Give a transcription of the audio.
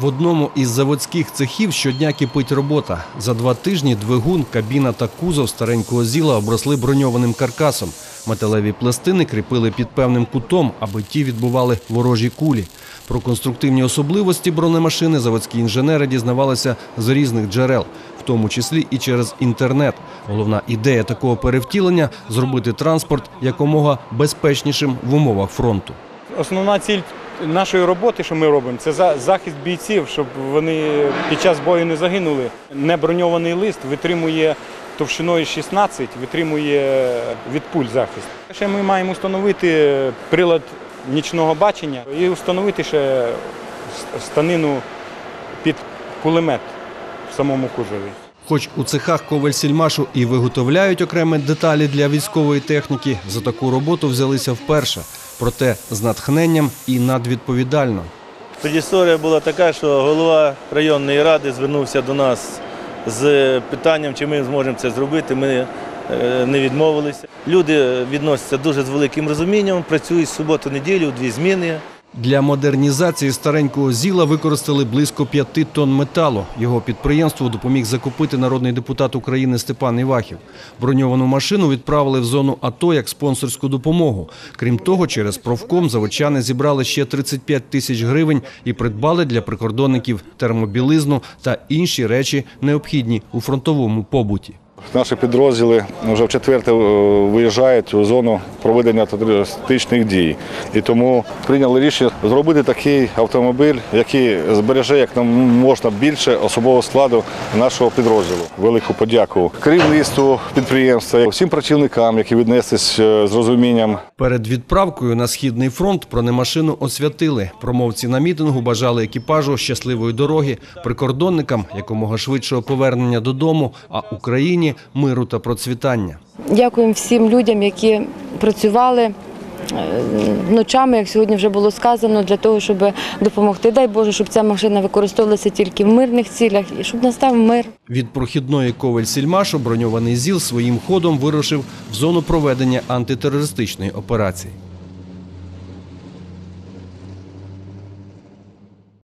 В одному із заводських цехів щодня кипить робота. За два тижні двигун, кабіна та кузов старенького зіла обросли броньованим каркасом. Металеві пластини кріпили під певним кутом, аби ті відбували ворожі кулі. Про конструктивні особливості бронемашини заводські інженери дізнавалися з різних джерел, в тому числі і через інтернет. Головна ідея такого перевтілення зробити транспорт якомога безпечнішим в умовах фронту. Основна ціль нашої роботи, що ми робимо, це за- захист бійців, щоб вони під час бою не загинули. Неброньований лист витримує товщиною 16, витримує від пуль захист. Ще ми маємо встановити прилад нічного бачення і встановити ще станину під кулемет в самому кузові. Хоч у цехах Коваль-Сільмашу і виготовляють окремі деталі для військової техніки, за таку роботу взялися вперше. Проте з натхненням і надвідповідально. Тоді історія була така, що голова районної ради звернувся до нас з питанням, чи ми зможемо це зробити. Ми е, не відмовилися. Люди відносяться дуже з великим розумінням, працюють суботу, неділю, дві зміни. Для модернізації старенького зіла використали близько п'яти тонн металу. Його підприємству допоміг закупити народний депутат України Степан Івахів. Броньовану машину відправили в зону АТО як спонсорську допомогу. Крім того, через профком заводчани зібрали ще 35 тисяч гривень і придбали для прикордонників термобілизну та інші речі, необхідні у фронтовому побуті. Наші підрозділи вже в четверте е, виїжджають у зону проведення терористичних дій. І тому прийняли рішення зробити такий автомобіль, який збереже як нам можна більше особового складу нашого підрозділу. Велику подяку керівництву підприємства, всім працівникам, які віднеслись е, з розумінням. Перед відправкою на східний фронт бронемашину освятили. Промовці на мітингу бажали екіпажу щасливої дороги, прикордонникам якомога швидшого повернення додому, а Україні миру та процвітання. Дякуємо всім людям, які працювали е, ночами, як сьогодні вже було сказано, для того, щоб допомогти. Дай Боже, щоб ця машина використовувалася тільки в мирних цілях і щоб настав мир. Від прохідної Ковель-Сільмашу броньований ЗІЛ своїм ходом вирушив в зону проведення антитерористичної операції.